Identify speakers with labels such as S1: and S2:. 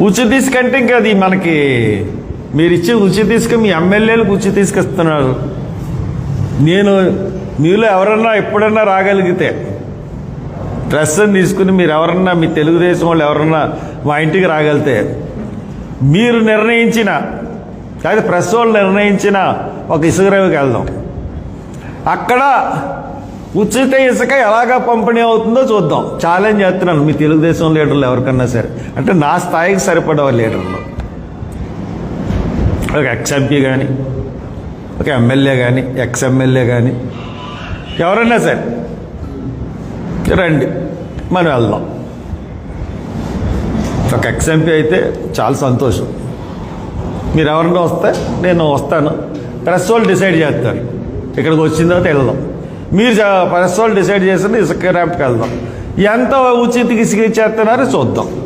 S1: ఉచిత తీసుకంటే ఇంకా అది మనకి మీరు ఇచ్చే ఉచిత ఇసుక మీ ఎమ్మెల్యేలకు ఉచిత తీసుకొస్తున్నారు నేను మీలో ఎవరన్నా ఎప్పుడన్నా రాగలిగితే డ్రెస్ తీసుకుని మీరు ఎవరన్నా మీ తెలుగుదేశం వాళ్ళు ఎవరన్నా మా ఇంటికి రాగలితే మీరు నిర్ణయించిన లేదా ప్రెస్ వాళ్ళు నిర్ణయించిన ఒక ఇసుక రేవుకి వెళ్దాం. అక్కడ ఉచిత ఇసుక ఎలాగా పంపిణీ అవుతుందో చూద్దాం. ఛాలెంజ్ చేస్తున్నాను. మీ తెలుగుదేశం లీడర్లు ఎవరికన్నా సరే. అంటే నా స్థాయికి సరిపడే లీడర్లు. ఒక ఎక్స్ఎంపీ కానీ ఒక ఎమ్మెల్యే కానీ ఎక్స్ఎమ్మెల్యే కానీ ఎవరైనా సరే. రండి. మనం వెళ్దాం. ఒక ఎక్స్ఎంపీ అయితే చాలా సంతోషం. మీరు ఎవరన్నా వస్తే నేను వస్తాను. ప్రెస్ వాళ్ళు డిసైడ్ చేస్తారు. ఇక్కడికి వచ్చిన తర్వాత వెళ్దాం. మీరు జ- డిసైడ్ చేస్తే ఇసుక ర్యాంప్కి వెళ్దాం. ఎంత ఉచితకి ఇసుక ఇచ్చేస్తున్నారో చూద్దాం.